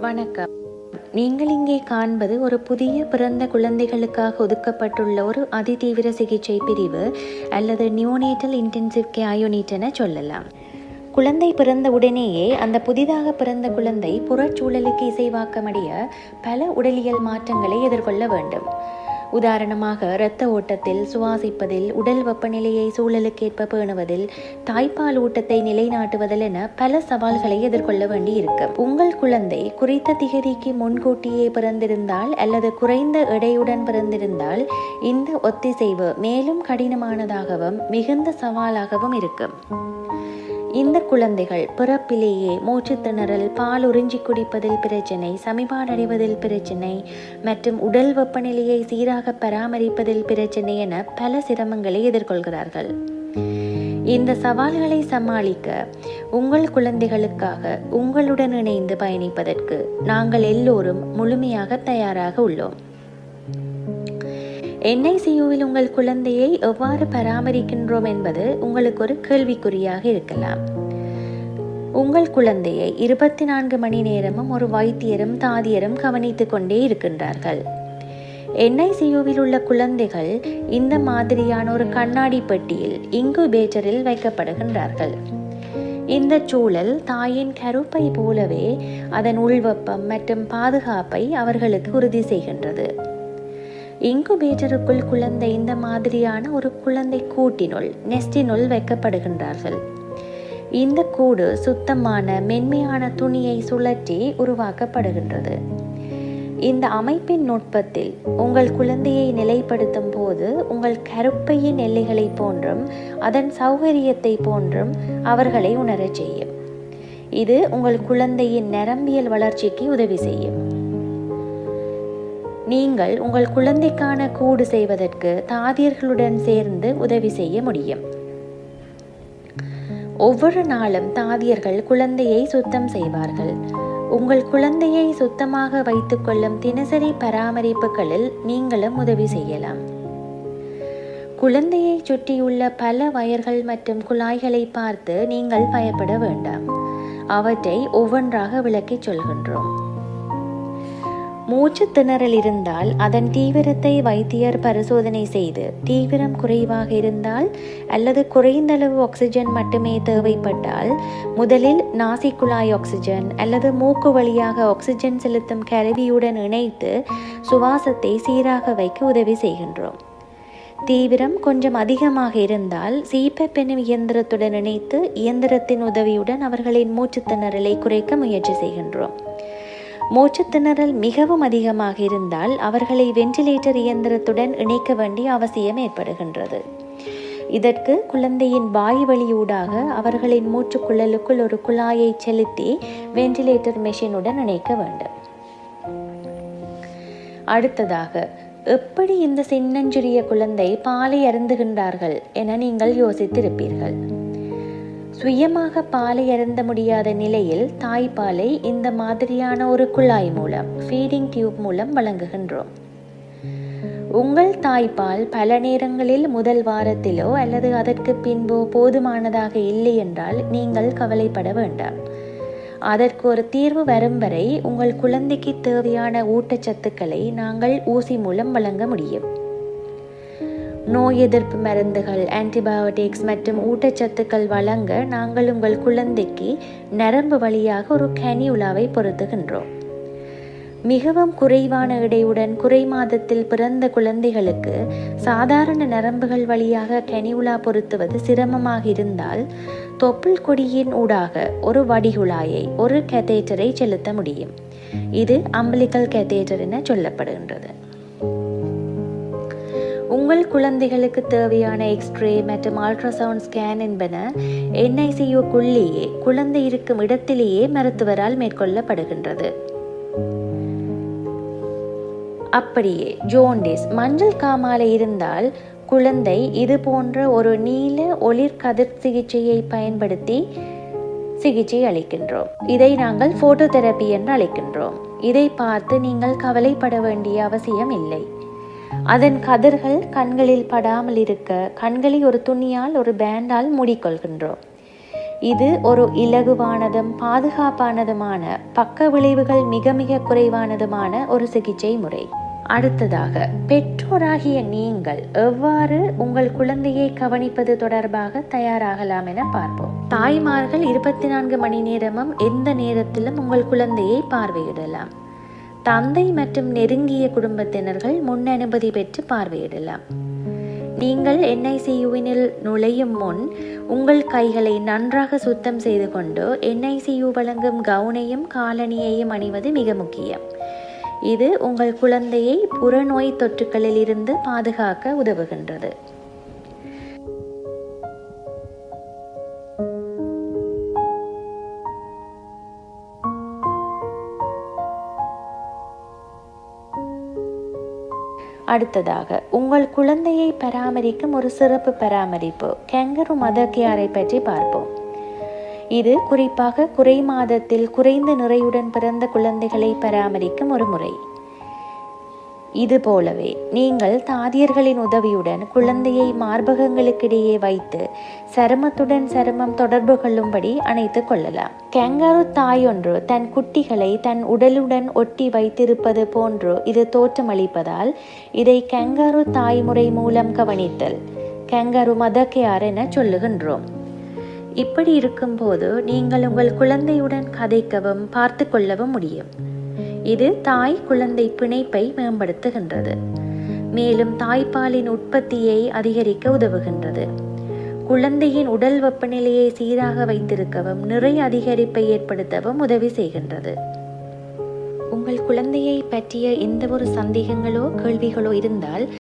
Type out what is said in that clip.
வணக்கம். நீங்கள் இங்கே காண்பது ஒரு புதிய பிறந்த குழந்தைகளுக்காக ஒதுக்கப்பட்டுள்ள ஒரு அதிதீவிர சிகிச்சை பிரிவு அல்லது நியோனேட்டல் இன்டென்சிவ் கேர் என சொல்லலாம். குழந்தை பிறந்த உடனேயே அந்த புதிதாக பிறந்த குழந்தை புறச்சூழலுக்கு இசைவாக்கமடைய பல உடலியல் மாற்றங்களை எதிர்கொள்ள வேண்டும். உதாரணமாக இரத்த ஓட்டத்தில் சுவாசிப்பதில் உடல் வெப்பநிலையை சூழலுக்கேற்ப பேணுவதில் தாய்ப்பால் ஊட்டத்தை நிலைநாட்டுவதில் என பல சவால்களை எதிர்கொள்ள வேண்டி இருக்கும் உங்கள் குழந்தை குறித்த திகதிக்கு முன்கூட்டியே பிறந்திருந்தால் அல்லது குறைந்த எடையுடன் பிறந்திருந்தால் இந்த ஒத்திசைவு மேலும் கடினமானதாகவும் மிகுந்த சவாலாகவும் இருக்கும் இந்த குழந்தைகள் பிறப்பிலேயே மூச்சுத்திணறல் பால் உறிஞ்சி குடிப்பதில் பிரச்சனை சமிபாடடைவதில் பிரச்சனை மற்றும் உடல் வெப்பநிலையை சீராக பராமரிப்பதில் பிரச்சனை என பல சிரமங்களை எதிர்கொள்கிறார்கள். இந்த சவால்களை சமாளிக்க உங்கள் குழந்தைகளுக்காக உங்களுடன் இணைந்து பயணிப்பதற்கு நாங்கள் எல்லோரும் முழுமையாக தயாராக உள்ளோம். என்ஐசியூவில் உங்கள் குழந்தையை எவ்வாறு பராமரிக்கின்றோம் என்பது உங்களுக்கு ஒரு கேள்விக்குறியாக இருக்கலாம். உங்கள் குழந்தையை இருபத்தி நான்கு மணி நேரமும் ஒரு வைத்தியரும் தாதியரும் கவனித்துக் கொண்டே இருக்கின்றார்கள். என்ஐசியூவில் உள்ள குழந்தைகள் இந்த மாதிரியான ஒரு கண்ணாடி பெட்டியில் இங்குபேட்டரில் வைக்கப்படுகின்றார்கள். இந்த சூழல் தாயின் கருப்பை போலவே அதன் உள்வெப்பம் மற்றும் பாதுகாப்பை அவர்களுக்கு உறுதி செய்கின்றது. இங்குபேட்டருக்குள் குழந்தை இந்த மாதிரியான ஒரு குழந்தை கூட்டினுள் நெஸ்டினுள் வைக்கப்படுகின்றார்கள். இந்த கூடு சுத்தமான மென்மையான துணியை சுழற்றி உருவாக்கப்படுகின்றது. இந்த அமைப்பின் நுட்பத்தில் உங்கள் குழந்தையை நிலைப்படுத்தும் போது உங்கள் கருப்பையின் எல்லைகளை போன்றும் அதன் சௌகரியத்தை போன்றும் அவர்களை உணரச் செய்யும். இது உங்கள் குழந்தையின் நரம்பியல் வளர்ச்சிக்கு உதவி செய்யும். நீங்கள் உங்கள் குழந்தைக்கான கூடு செய்வதற்கு தாதியர்களுடன் சேர்ந்து உதவி செய்ய முடியும். ஒவ்வொரு நாளும் தாதியர்கள் குழந்தையை சுத்தம் செய்வார்கள். உங்கள் குழந்தையை சுத்தமாக வைத்துக்கொள்ளும் தினசரி பராமரிப்புகளில் நீங்களும் உதவி செய்யலாம். குழந்தையை சுற்றியுள்ள பல வயர்கள் மற்றும் குழாய்களை பார்த்து நீங்கள் பயப்பட வேண்டாம். அவற்றை ஒவ்வொன்றாக விளக்கிச் சொல்கின்றோம். மூச்சு திணறல் இருந்தால் அதன் தீவிரத்தை வைத்தியர் பரிசோதனை செய்து தீவிரம் குறைவாக இருந்தால் அல்லது குறைந்தளவு ஆக்சிஜன் மட்டுமே தேவைப்பட்டால் முதலில் நாசிக்குழாய் ஆக்சிஜன் அல்லது மூக்கு வழியாக ஆக்சிஜன் செலுத்தும் கருவியுடன் இணைத்து சுவாசத்தை சீராக வைக்க உதவி செய்கின்றோம். தீவிரம் கொஞ்சம் அதிகமாக இருந்தால் சிபெப் எனும் இயந்திரத்துடன் இணைத்து இயந்திரத்தின் உதவியுடன் அவர்களின் மூச்சு திணறலை குறைக்க முயற்சி செய்கின்றோம். மூச்சுத்திணறல் மிகவும் அதிகமாக இருந்தால் அவர்களை வென்டிலேட்டர் இயந்திரத்துடன் இணைக்க வேண்டிய அவசியம் ஏற்படுகின்றது. இதற்கு குழந்தையின் வாய் வழியூடாக அவர்களின் மூச்சுக்குழலுக்குள் ஒரு குழாயை செலுத்தி வென்டிலேட்டர் மெஷினுடன் இணைக்க வேண்டும். அடுத்ததாக எப்படி இந்த சின்னஞ்சிறிய குழந்தை பாலை அருந்துகின்றார்கள் என நீங்கள் யோசித்திருப்பீர்கள். சுயமாக பாலை அருந்த முடியாத நிலையில் தாய்ப்பாலை இந்த மாதிரியான ஒரு குழாய் மூலம் ஃபீடிங் டியூப் மூலம் வழங்குகின்றோம். உங்கள் தாய்ப்பால் பல நேரங்களில் முதல் வாரத்திலோ அல்லது அதற்கு பின்போ போதுமானதாக இல்லை என்றால் நீங்கள் கவலைப்பட வேண்டாம். அதற்கு ஒரு தீர்வு வரும் வரை உங்கள் குழந்தைக்கு தேவையான ஊட்டச்சத்துக்களை நாங்கள் ஊசி மூலம் வழங்க முடியும். நோய் எதிர்ப்பு மருந்துகள் ஆன்டிபயோட்டிக்ஸ் மற்றும் ஊட்டச்சத்துக்கள் வழங்க நாங்கள் உங்கள் குழந்தைக்கு நரம்பு வழியாக ஒரு கனியுலாவை பொருத்துகின்றோம். மிகவும் குறைவான இடையுடன் குறை மாதத்தில் பிறந்த குழந்தைகளுக்கு சாதாரண நரம்புகள் வழியாக கனியுலா பொருத்துவது சிரமமாக இருந்தால் தொப்புள் கொடியின் ஊடாக ஒரு வடிகுழாயை ஒரு கேத்தேட்டரை செலுத்த முடியும். இது அம்பிளிக்கல் கேத்தேட்டர் என சொல்லப்படுகின்றது. உங்கள் குழந்தைகளுக்கு தேவையான எக்ஸ்ரே மற்றும் அல்ட்ராசவுண்ட் ஸ்கேன் என்பன என்ஐசியுக்குள்ளேயே குழந்தை இருக்கும் இடத்திலேயே மருத்துவரால் மேற்கொள்ளப்படுகின்றது. அப்படியே ஜோண்டிஸ் மஞ்சள் காமாலை இருந்தால் குழந்தை இது போன்ற ஒரு நீல ஒளிர் கதிர் சிகிச்சையை பயன்படுத்தி சிகிச்சை அளிக்கின்றோம். இதை நாங்கள் போட்டோ தெரப்பி என்று அழைக்கின்றோம். இதை பார்த்து நீங்கள் கவலைப்பட வேண்டிய அவசியம் இல்லை. அதன் கதிர்கள் கண்களில் படாமல் இருக்க கண்களை ஒரு துணியால் ஒரு பேண்டால் மூடிக்கொள்கின்றோம். இது ஒரு இலகுவானதும் பாதுகாப்பானதுமான பக்க விளைவுகள் மிக மிக குறைவானதுமான ஒரு சிகிச்சை முறை. அடுத்ததாக பெற்றோராகிய நீங்கள் எவ்வாறு உங்கள் குழந்தையை கவனிப்பது தொடர்பாக தயாராகலாம் என பார்ப்போம். தாய்மார்கள் இருபத்தி நான்கு மணி நேரமும் எந்த நேரத்திலும் உங்கள் குழந்தையை பார்வையிடலாம். தந்தை மற்றும் நெருங்கிய குடும்பத்தினர்கள் முன் அனுமதி பெற்று பார்வையிடலாம். நீங்கள் என்ஐசியுவினில் நுழையும் முன் உங்கள் கைகளை நன்றாக சுத்தம் செய்து கொண்டு என்ஐசியு வழங்கும் கவுனையும் காலணியையும் அணிவது மிக முக்கியம். இது உங்கள் குழந்தையை புறநோய் தொற்றுக்களில் இருந்து பாதுகாக்க உதவுகின்றது. அடுத்ததாக உங்கள் குழந்தையை பராமரிக்கும் ஒரு சிறப்பு பராமரிப்பு கேங்கரு மதர் கேரை பற்றி பார்ப்போம். இது குறிப்பாக குறை மாதத்தில் குறைந்த நிறையுடன் பிறந்த குழந்தைகளை பராமரிக்கும் ஒரு முறை. இது போலவே நீங்கள் தாதியர்களின் உதவியுடன் குழந்தையை மார்பகங்களுக்கிடையே வைத்து சருமத்துடன் சருமம் தொடர்பு கொள்ளும்படி அணைத்துக் கொள்ளலாம். கேங்காரு தாயொன்று தன் குட்டிகளை தன் உடலுடன் ஒட்டி வைத்திருப்பது போன்று இது தோற்றமளிப்பதால் இதை கேங்காரு தாய்முறை மூலம் கவனித்தல் கேங்காரு மதக்கையார் என சொல்லுகின்றோம். இப்படி இருக்கும்போது நீங்கள் உங்கள் குழந்தையுடன் கதைக்கவும் பார்த்து கொள்ளவும் முடியும். இது தாய் குழந்தை பிணைப்பை மேம்படுத்துகின்றது. மேலும் தாய்ப்பாலின் உற்பத்தியை அதிகரிக்க உதவுகின்றது. குழந்தையின் உடல் வெப்பநிலையை சீராக வைத்திருக்கவும் நிறை அதிகரிப்பை ஏற்படுத்தவும் உதவி செய்கின்றது. உங்கள் குழந்தையை பற்றிய எந்த ஒரு சந்தேகங்களோ கேள்விகளோ இருந்தால்